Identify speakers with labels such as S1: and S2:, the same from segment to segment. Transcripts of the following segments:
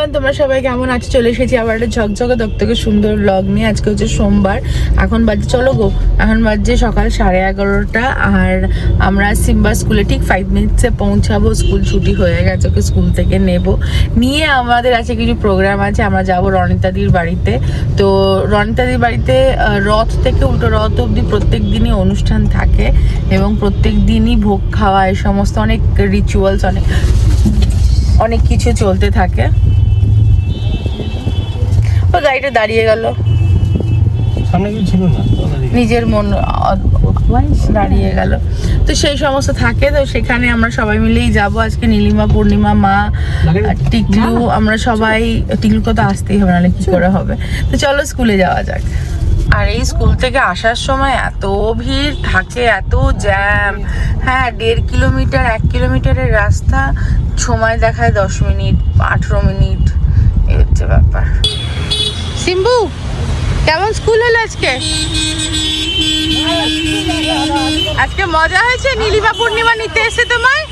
S1: Everyone, তোমরা সবাই কেমন আছো? চলে এসেছি আবার একটা ঝকঝকে দপ্তকে সুন্দর ব্লগ নিয়ে। আজকে হচ্ছে সোমবার। এখন বাজে, চলো গো, এখন বাজে সকাল সাড়ে এগারোটা, আর আমরা সিম্বা স্কুলে ঠিক ফাইভ মিনিটসে পৌঁছাবো। স্কুল ছুটি হয়ে গেছে, ওকে স্কুল থেকে নেব। নিয়ে আমাদের আছে কিছু প্রোগ্রাম আছে, আমরা যাব রনিতাদির বাড়িতে। তো রনিতাদির বাড়িতে রথ থেকে উল্টো রথ অবধি প্রত্যেক দিনই অনুষ্ঠান থাকে এবং প্রত্যেক দিনই ভোগ খাওয়া, এই সমস্ত অনেক রিচুয়ালস অনেক অনেক কিছু চলতে থাকে। ও গাড়িটা দাঁড়িয়ে গেল। নিজের মন দাঁড়িয়ে গেল। তো সেই সমস্ত থাকে তো সেখানে আমরা সবাই মিলেই যাব। আজকে নীলিমা পূর্ণিমা মা টিকলু আমরা সবাই টিকলুকে তো আসতেই হবে নাহলে কি করে হবে? তো চলো স্কুলে যাওয়া যাক। আর এই স্কুল থেকে আসার সময় এত ভিড় থাকে এত জ্যাম। হ্যাঁ দেড় কিলোমিটার এক কিলোমিটারের রাস্তা সময় দেখায় দশ মিনিট আঠেরো মিনিট। এই হচ্ছে ব্যাপার। সিম্বু, কেমন স্কুল হলো আজকে? আজকে মজা হয়েছে? নীলিমা পূর্ণিমা নিতে এসে তোমায়?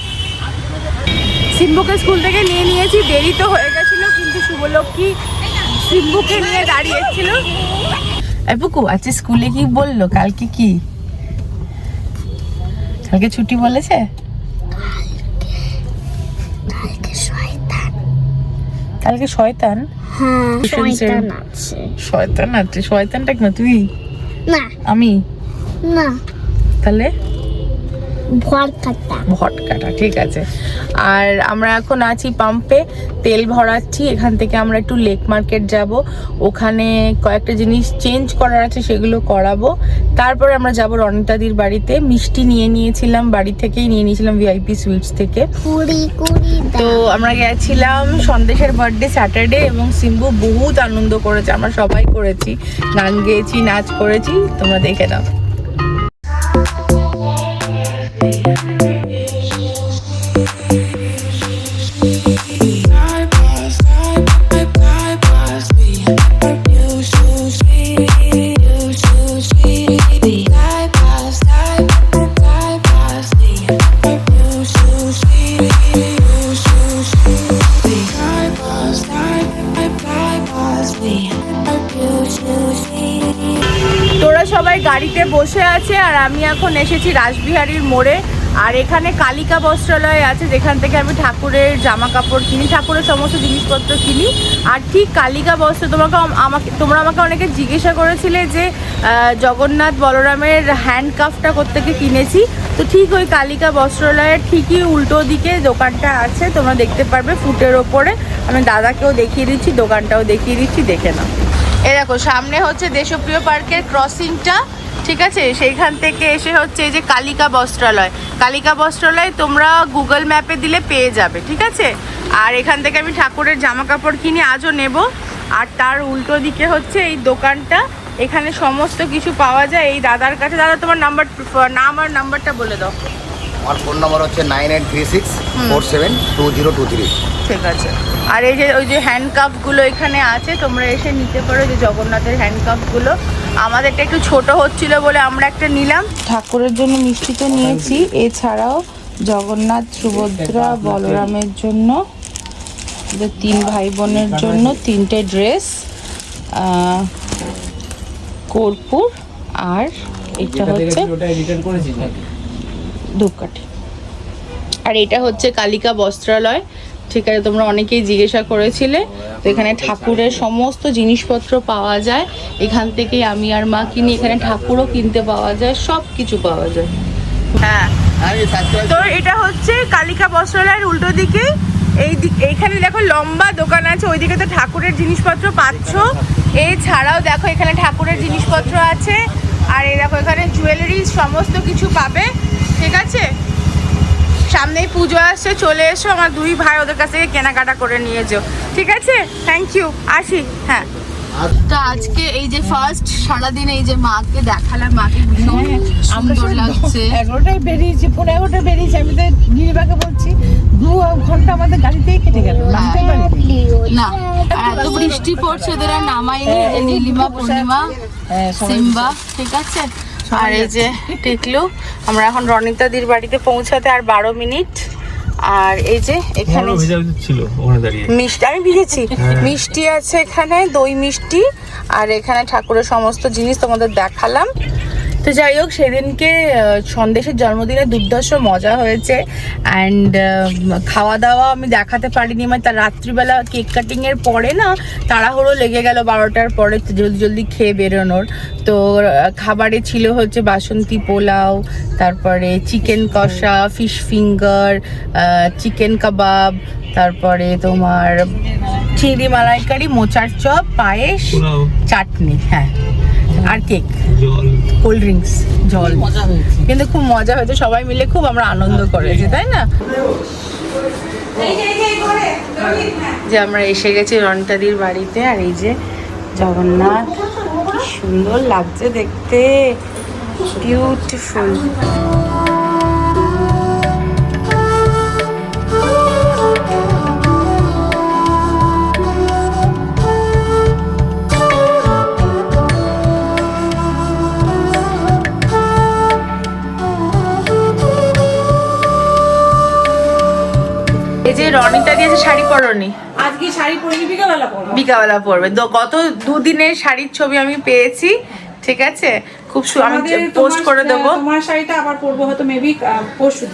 S1: সিম্বুকে স্কুল থেকে নিয়ে নিয়েছি, দেরি তো হয়ে গেছিল, কিন্তু শুভলক্ষ্মী সিম্বুকে নিয়ে দাঁড়িয়েছিল। এই পুকু আজকে স্কুলে কি বলল? কালকে কি? কালকে ছুটি বলেছে? কালকে শয়তান?
S2: হ্যাঁ
S1: শয়তান
S2: আছে।
S1: শয়তান আছে শয়তানটা না তুই
S2: না।
S1: আমি?
S2: না।
S1: তাহলে? ভটকাটা ঠিক আছে। আর আমরা এখন আছি পাম্পে তেল ভরাচ্ছি এখান থেকে আমরা একটু লেক মার্কেট যাব। ওখানে কয়েকটা জিনিস চেঞ্জ করার আছে সেগুলো করাবো। তারপরে আমরা যাব রনিতাদির বাড়িতে মিষ্টি নিয়ে নিয়েছিলাম বাড়ি থেকেই নিয়ে নিয়েছিলাম ভিআইপি সুইটস থেকে। তো আমরা গেছিলাম সন্দেশের বার্থডে স্যাটারডে এবং সিম্বু বহুত আনন্দ করেছে আমরা সবাই করেছি। গান গেয়েছি নাচ করেছি তোমরা দেখে নাও। সবাই গাড়িতে বসে আছে আর আমি এখন এসেছি রাসবিহারীর মোড়ে। আর এখানে কালিকা বস্ত্রালয় আছে, যেখান থেকে আমি ঠাকুরের জামা কাপড় কিনি, ঠাকুরের সমস্ত জিনিসপত্র কিনি। আর ঠিক কালিকা বস্ত্র, তোমাকে আমাকে তোমরা আমাকে অনেকে জিজ্ঞাসা করেছিলে যে জগন্নাথ বলরামের হ্যান্ডকাফটা কোত্থেকে কিনেছি। তো ঠিক ওই কালিকা বস্ত্রালয়ের ঠিকই উল্টো দিকে দোকানটা আছে, তোমরা দেখতে পারবে ফুটের ওপরে। আমি দাদাকেও দেখিয়ে দিচ্ছি, দোকানটাও দেখিয়ে দিচ্ছি, দেখে নাও। এ দেখো, সামনে হচ্ছে দেশপ্রিয় পার্কের ক্রসিংটা ঠিক আছে? সেইখান থেকে এসে হচ্ছে এই যে কালিকা বস্ত্রালয়। কালিকা বস্ত্রালয় তোমরা গুগল ম্যাপে দিলে পেয়ে যাবে, ঠিক আছে? আর এখান থেকে আমি ঠাকুরের জামা কাপড় কিনে আজও নেব। আর তার উল্টো দিকে হচ্ছে এই দোকানটা। এখানে সমস্ত কিছু পাওয়া যায়। এই দাদার কাছে, দাদা তোমার নাম্বার নাম আর নাম্বারটা বলে দাও।
S3: আমার ফোন নম্বর হচ্ছে nine eight three six four seven two zero two three.
S1: ঠিক আছে। আর এই যে ওই যে হ্যান্ডকাপগুলো এখানে আছে তোমরা এসে নিতে পারো যে জগন্নাথের হ্যান্ডকাপগুলো আমাদেরটা একটু ছোট হচ্ছিল বলে আমরা একটা নিলাম। ঠাকুরের জন্য মিষ্টি তো নিয়েছি। এছাড়াও জগন্নাথ সুভদ্রা বলরামের জন্য তিন ভাই বোনের জন্য তিনটে ড্রেস কর্পূর আর এটা হচ্ছে ধূপকাঠি। আর এটা হচ্ছে কালিকা বস্ত্রালয়। ঠিক আছে তোমরা অনেকেই জিজ্ঞাসা করেছিলে। তো এখানে ঠাকুরের সমস্ত জিনিসপত্র পাওয়া যায়। এখান থেকেই আমি আর মা কিনি। এখানে ঠাকুরও কিনতে পাওয়া যায় সব কিছু পাওয়া যায়। হ্যাঁ। তো এটা হচ্ছে কালিকা বস্ত্রালয়ের উল্টো দিকে। এই দিক এইখানে দেখো লম্বা দোকান আছে ওইদিকে তো ঠাকুরের জিনিসপত্র পাচ্ছ। এছাড়াও দেখো এখানে ঠাকুরের জিনিসপত্র আছে। আর এই দেখো এখানে জুয়েলারি সমস্ত কিছু পাবে। ঠিক আছে? সামনেই পুজো আসছে চলে এসো আমার দুই ভাই ওদের কাছ থেকে কেনাকাটা করে নিয়ে যেও। ঠিক আছে? থ্যাংক ইউ আসি। হ্যাঁ। তো আজকে এই যে ফার্স্ট সারাদিন এই যে মাকে দেখালাম মাকে ভীষণ সুন্দর লাগছে।
S4: এগারোটায় বেরিয়েছি পনেরো এগারোটায় বেরিয়েছি আমি তো নীলিমাকে বলছি দু ঘণ্টা আমাদের গাড়িতেই কেটে গেল
S1: না। এত বৃষ্টি পড়ছে ওদের আর নামাইনি যে নীলিমা পূর্ণিমা
S4: হ্যাঁ,
S1: সিম্বা ঠিক আছে? আর এই যে টিকলু আমরা এখন রনিতাদির বাড়িতে পৌঁছাতে আর বারো মিনিট। আর এই যে এখানে
S5: ছিল ওখানে দাঁড়িয়ে।
S1: মিষ্টি আমি ভিজেছি।
S5: হ্যাঁ।
S1: মিষ্টি আছে এখানে দই মিষ্টি আর এখানে ঠাকুরের সমস্ত জিনিস তোমাদের দেখালাম। তো যাই হোক সেদিনকে সন্দেশের জন্মদিনে দুর্দর্শ মজা হয়েছে অ্যান্ড খাওয়া দাওয়া আমি দেখাতে পারিনি মানে তার রাত্রিবেলা কেক কাটিংয়ের পরে না তাড়াহুড়ো লেগে গেল বারোটার পরে জলদি জলদি খেয়ে বেরোনোর। তো খাবারে ছিল হচ্ছে বাসন্তী পোলাও তারপরে চিকেন কষা ফিশ ফিঙ্গার চিকেন কাবাব তারপরে তোমার চিংড়ি মালাইকারি মোচার চপ পায়েস চাটনি হ্যাঁ। আর কেক। কোল্ড ড্রিঙ্কস জল।
S4: মজা
S1: কিন্তু খুব মজা হয়েছে সবাই মিলে খুব আমরা আনন্দ করেছি তাই না? যে আমরা এসে গেছি রন্টাদির বাড়িতে আর এই যে জগন্নাথ। সুন্দর লাগছে দেখতে। বিউটিফুল এই যে রনিতা দিয়েছে শাড়ি পরনি।
S4: আজকে শাড়ি পরিনি বিকালবেলা পরবো।
S1: বিকাবেলা পরবে। গত দুদিনের শাড়ির ছবি আমি পেয়েছি ঠিক আছে? খুব আমি পোস্ট করে দেবো।
S4: তোমার শাড়িটা আবার পরবো হয়তো মেবি পরশু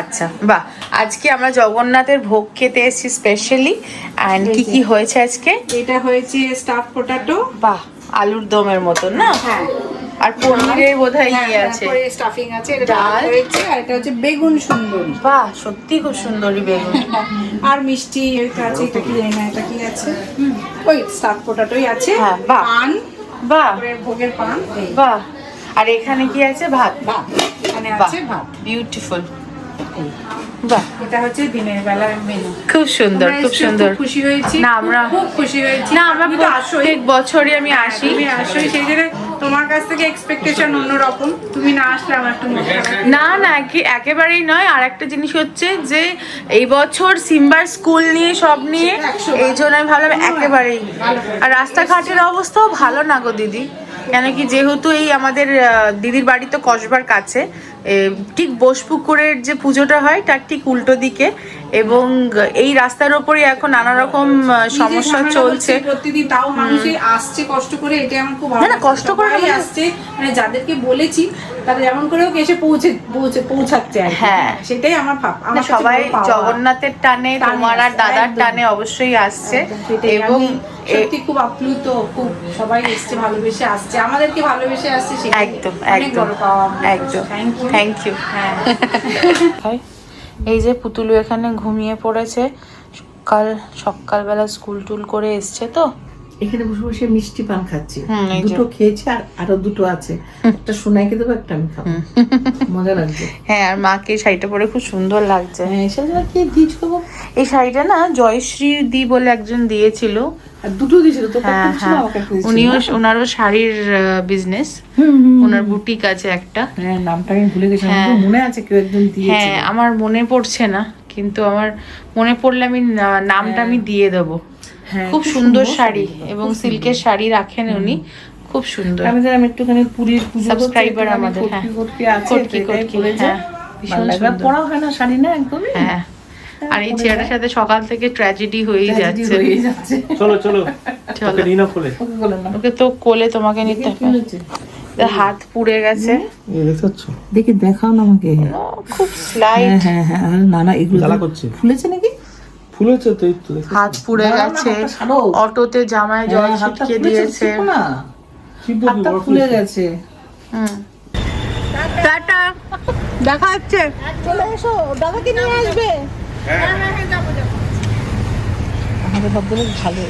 S1: আচ্ছা বাহ। আজকে আমরা জগন্নাথের ভোগ খেতে এসেছি স্পেশালি অ্যান্ড কি কি হয়েছে আজকে?
S4: এটা হয়েছে স্টাফ পটাটো
S1: বাহ আলুর দমের মতন না?
S4: হ্যাঁ।
S1: আর পনিরের বোধহয় ইয়ে আছে।
S4: স্টাফিং আছে এটা
S1: ডাল।
S4: হয়েছে আর এটা হচ্ছে বেগুন সুন্দরী।
S1: বাহ সত্যি খুব সুন্দরী বেগুন।
S4: আর মিষ্টি এটা আছে এটা কি জানি না এটা কি আছে? ওই স্টাফ পোটাটোই আছে।
S1: হ্যাঁ, বাহ।
S4: পান
S1: বাহ।
S4: ভোগের পান
S1: বাহ। আর এখানে কি আছে? ভাত।
S4: ভাত। এখানে আছে ভাত।
S1: বিউটিফুল। বাহ।
S4: এটা হচ্ছে দিনের বেলার মেনু
S1: খুব সুন্দর খুব সুন্দর।
S4: খুশি হয়েছি।
S1: না, আমরা-
S4: খুব খুশি হয়েছি।
S1: না আমরা প্রত্যেক বছরই আমি আসি।
S4: আসোই সেই জন্য তোমার কাছ থেকে এক্সপেকটেশন অন্যরকম। তুমি না আসলে আমার একটু
S1: না না একে- একেবারেই নয়। আর একটা জিনিস হচ্ছে যে এই বছর সিম্বার স্কুল নিয়ে সব নিয়ে এই জন্য আমি ভাবলাম একেবারেই। আর রাস্তাঘাটের অবস্থাও ভালো না গো দিদি। কেন কি যেহেতু এই আমাদের দিদির বাড়ি তো কসবার কাছে। ঠিক বোসপুকুরের যে পুজোটা হয় তার ঠিক উল্টো দিকে এবং এই রাস্তার ওপরই এখন নানা রকম সমস্যা চলছে।
S4: প্রতিদিন তাও মানুষই আসছে কষ্ট করে এটা আমার খুব ভালো
S1: কষ্ট করে
S4: আসছে মানে যাদেরকে বলেছি তারা যেমন করেও এসে পৌঁছে পৌঁছে পৌঁছাচ্ছে
S1: হ্যাঁ।
S4: সেটাই আমার ভাব আমার
S1: সবাই জগন্নাথের টানে তোমার আর দাদার টানে অবশ্যই আসছে। এবং
S4: সত্যি খুব আপ্লুত খুব সবাই এসছে ভালোবেসে আসছে। আমাদেরকে ভালোবেসে আসছে
S1: একদম একদম একদম।
S4: থ্যাংক ইউ
S1: থ্যাংক ইউ
S4: হ্যাঁ।
S1: এই যে পুতুলু এখানে ঘুমিয়ে পড়েছে। কাল সকালবেলা স্কুল টুল করে এসছে তো।
S6: এখানে বসে বসে মিষ্টি পান খাচ্ছি।
S1: এই
S6: দুটো খেয়েছি আর আরও দুটো আছে। একটা সোনাইকে দেবো একটা আমি খাব। মজা লাগছে
S1: হ্যাঁ আর মাকে শাড়িটা পরে খুব সুন্দর লাগছে।
S6: হ্যাঁ সেটা কি দিয়েছ বাবা
S1: এই শাড়িটা না জয়শ্রী দি বলে একজন দিয়েছিল।
S6: আর দুটো দিয়েছিল তো
S1: হ্যাঁ হ্যাঁ। উনিও ওনারও শাড়ির বিজনেস ওনার বুটিক আছে একটা।
S6: হ্যাঁ নামটা আমি ভুলে গেছি আমার
S1: হ্যাঁ।
S6: মনে আছে কেউ একজন
S1: হ্যাঁ আমার মনে পড়ছে না কিন্তু আমার মনে পড়লে আমি নামটা আমি দিয়ে দেবো। খুব সুন্দর শাড়ি এবং সিল্কের শাড়ি রাখেন উনি খুব সুন্দর।
S6: আমি জানি আমি একটুখানি পুরীর পুজো একটুখানি
S1: আমাদের, হ্যাঁ।
S6: কটকি আছে
S1: কটকি হ্যাঁ, ভীষণ সুন্দর।
S6: পরা হয় না শাড়ি না একদমই?
S1: হ্যাঁ। আর এই চেয়ারের সাথে সকাল থেকে ট্র্যাজেডি হয়েই যাচ্ছে।
S5: চলো চলো। ওকে নিয়ে কোলে
S6: ওকে বলেন না।
S1: ওকে তো কোলে তোমাকে নিতে হবে? হাত পুড়ে গেছে।
S5: পাচ্ছ
S6: দেখাও না আমাকে।
S1: খুব স্লাইড
S6: হ্যাঁ হ্যাঁ হ্যাঁ। আর না না এগুলো
S5: জ্বালা করছে।
S6: ফুলেছে নাকি?
S5: ফুলেছে তো দেখতে
S1: হাত পুড়ে গেছে অটোতে জামায় জল
S6: হ্যাঁ,
S1: ছিটকে দিয়েছে।
S6: হাতটা ফুলে গেছে।
S1: হুম। টাটা। দেখা হচ্ছে।
S4: চলে এসো দাদাকে নিয়ে আসবে। আমাদের ভদ্রলোক ভালো।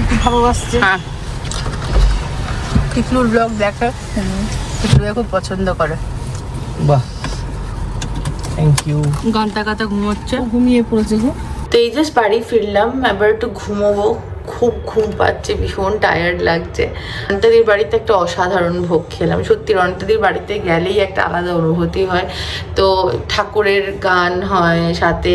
S4: একটু ভালোবাসছে।
S1: হ্যাঁ। টিকলুর ব্লগ দেখে। টিকলুকে খুব পছন্দ করে।
S5: বাহ। থ্যাংক ইউ
S1: ঘণ্টা কাতা ঘুমোচ্ছে।
S6: ঘুমিয়ে পড়েছে গো।
S1: তো এই জাস্ট বাড়ি ফিরলাম, এবার একটু ঘুমোবো। খুব ঘুম পাচ্ছে, ভীষণ টায়ার্ড লাগছে। রন্টাদির বাড়িতে একটা অসাধারণ ভোগ খেলাম। সত্যি রন্টাদির বাড়িতে গেলেই একটা আলাদা অনুভূতি হয়। তো ঠাকুরের গান হয়, সাথে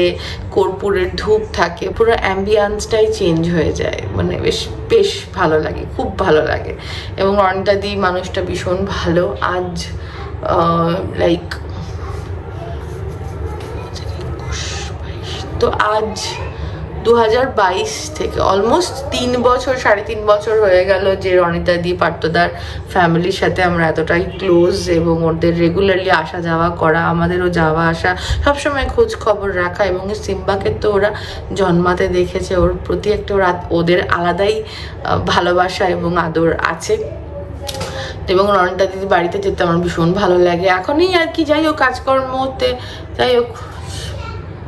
S1: কর্পূরের ধূপ থাকে, পুরো অ্যাম্বিয়ান্সটাই চেঞ্জ হয়ে যায়। মানে বেশ বেশ ভালো লাগে, খুব ভালো লাগে। এবং রন্টাদি মানুষটা ভীষণ ভালো। আজ লাইক তো আজ দু হাজার বাইশ থেকে অলমোস্ট তিন বছর, সাড়ে তিন বছর হয়ে গেল যে রনিতা দি পার্থদার ফ্যামিলির সাথে আমরা এতটাই ক্লোজ এবং ওদের রেগুলারলি আসা যাওয়া করা, আমাদেরও যাওয়া আসা, সবসময় খোঁজ খবর রাখা এবং সিম্বাকে তো ওরা জন্মাতে দেখেছে। ওর প্রতি একটা ওরা, ওদের আলাদাই ভালোবাসা এবং আদর আছে। এবং রনিতা দিদি বাড়িতে যেতে আমার ভীষণ ভালো লাগে। এখনই আর কি, যাই হোক, কাজকর্মতে, যাই হোক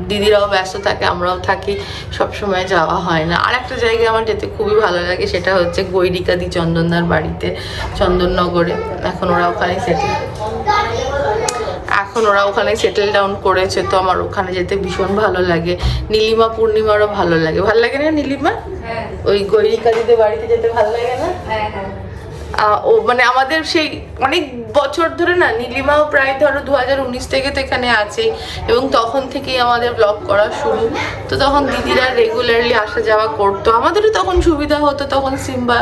S1: দিদিরাও ব্যস্ত থাকে আমরাও থাকি সব সময় যাওয়া হয় না। আর একটা জায়গায় আমার যেতে খুবই ভালো লাগে সেটা হচ্ছে গৈরিকাদি চন্দনদার বাড়িতে চন্দননগরে। এখন ওরা ওখানে সেটেল এখন ওরা ওখানে সেটেল ডাউন করেছে তো আমার ওখানে যেতে ভীষণ ভালো লাগে। নীলিমা পূর্ণিমারও ভালো লাগে। ভালো লাগে না নীলিমা? ওই গৈরিকাদিদের বাড়িতে যেতে ভালো লাগে না? আহ, ও মানে আমাদের সেই অনেক বছর ধরে না, নীলিমাও প্রায় ধরো দু হাজার উনিশ থেকে তো এখানে আছে এবং তখন থেকেই আমাদের ব্লগ করা শুরু। তো তখন দিদিরা রেগুলারলি আসা যাওয়া করতো। আমাদেরও তখন সুবিধা হতো, তখন সিম্বা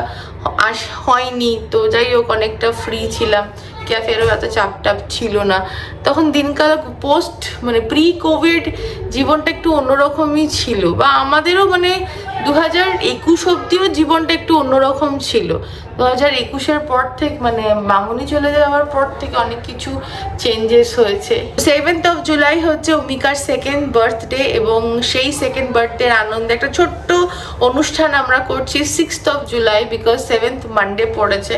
S1: আস হয়নি। তো যাই হোক, অনেকটা ফ্রি ছিলাম। ক্যাফেরও এত চাপ টাপ ছিল না। তখন দিনকাল পোস্ট মানে প্রি কোভিড জীবনটা একটু অন্যরকমই ছিল। বা আমাদেরও মানে দু হাজার একুশ অব্দিও জীবনটা একটু অন্যরকম ছিল। দু হাজার একুশের পর থেকে মানে মামুনি চলে যাওয়ার পর থেকে অনেক কিছু চেঞ্জেস হয়েছে। সেভেন্থ অফ জুলাই হচ্ছে অমিকার সেকেন্ড বার্থডে এবং সেই সেকেন্ড বার্থডের আনন্দে একটা ছোট্ট অনুষ্ঠান আমরা করছি sixth of July because seventh Monday পড়েছে।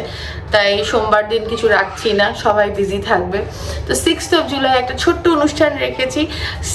S1: তাই সোমবার দিন কিছু রাখছি না, সবাই বিজি থাকবে। তো সিক্সথ অফ জুলাই একটা ছোট্ট অনুষ্ঠান রেখেছি।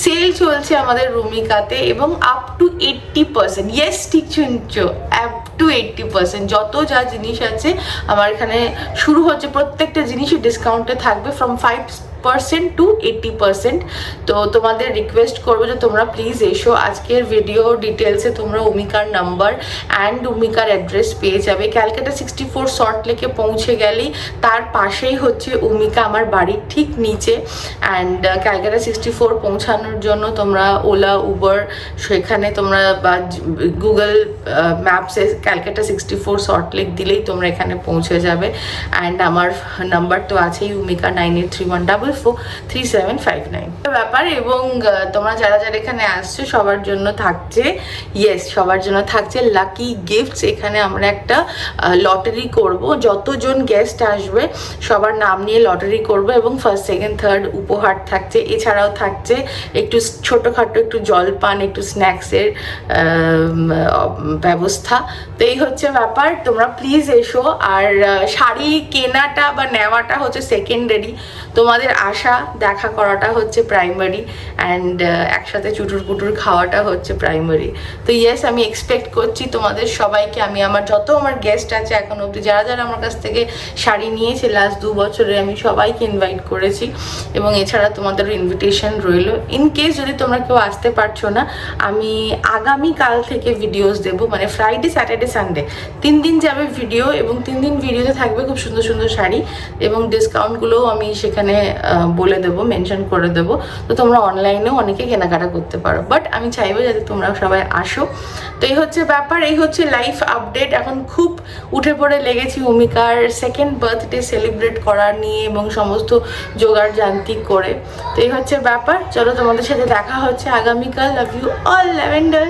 S1: সেল চলছে আমাদের রুমিকাতে এবং up to eighty percent yes ঠিক শুনছো অ্যাপ টু এইট্টি পার্সেন্ট যত যা জিনিস আছে, আমার এখানে শুরু হচ্ছে, প্রত্যেকটা জিনিসই ডিসকাউন্টে থাকবে from five percent to eighty percent তো তোমাদের রিকোয়েস্ট করব যে তোমরা প্লিজ এসো। আজকের ভিডিও ডিটেলসে তোমরা অমিকার নাম্বার অ্যান্ড অমিকার অ্যাড্রেস পেয়ে যাবে। ক্যালকাটা সিক্সটি ফোর শর্ট লেকে পৌঁছে গেলেই তার পাশেই হচ্ছে অমিকা আমার বাড়ির ঠিক নিচে। অ্যান্ড ক্যালকাটা সিক্সটি ফোর পৌঁছানোর জন্য তোমরা ওলা, উবার, সেখানে তোমরা বা Google ম্যাপসে Calcutta sixty four short lake দিলেই তোমরা এখানে পৌঁছে যাবে। অ্যান্ড আমার নাম্বার তো আছেই Umika nine eight three one double four three seven five nine ব্যাপার এবং তোমরা যারা যারা এখানে আসছো, সবার জন্য থাকছে ইয়েস সবার জন্য থাকছে লাকি গিফটস এখানে আমরা একটা লটারি করব। যতজন গেস্ট আসবে, সবার নাম নিয়ে লটারি করব এবং ফার্স্ট সেকেন্ড থার্ড উপহার থাকছে। এছাড়াও থাকছে একটু ছোটোখাটো একটু জলপান, একটু স্ন্যাক্সের ব্যবস্থা। তো এই হচ্ছে ব্যাপার, তোমরা প্লিজ এসো। আর শাড়ি কেনাটা বা নেওয়াটা হচ্ছে সেকেন্ডারি তোমাদের আশা, দেখা করাটা হচ্ছে প্রাইমারি অ্যান্ড একসাথে চুটুর পুটুর খাওয়াটা হচ্ছে প্রাইমারি তো ইয়েস আমি এক্সপেক্ট করছি তোমাদের সবাইকে। আমি আমার যত আমার গেস্ট আছে এখন অবধি, যারা যারা আমার কাছ থেকে শাড়ি নিয়েছে লাস্ট দু বছরে আমি সবাইকে ইনভাইট করেছি। এবং এছাড়া তোমাদেরও ইনভিটেশন রইল। ইন কেস যদি তোমরা কেউ আসতে পারছ না, আমি আগামী কাল থেকে ভিডিওস দেবো। মানে ফ্রাইডে স্যাটারডে সানডে তিন দিন যাবে ভিডিও এবং তিন দিন ভিডিওতে থাকবে খুব সুন্দর সুন্দর শাড়ি এবং ডিসকাউন্টগুলোও আমি সেখানে বলে দেবো মেনশন করে দেবো। তো তোমরা অনলাইনেও অনেকে কেনাকাটা করতে পারো। বাট আমি চাইব যাতে তোমরা সবাই আসো। তো এই হচ্ছে ব্যাপার, এই হচ্ছে লাইফ আপডেট এখন খুব উঠে পড়ে লেগেছি অমিকার সেকেন্ড বার্থডে সেলিব্রেট করা নিয়ে এবং সমস্ত জোগাড় যান্ত্রিক করে। তো এই হচ্ছে ব্যাপার। চলো তোমাদের সাথে দেখা হচ্ছে। আগামীকাল লাভ ইউ অল ল্যাভেন্ডার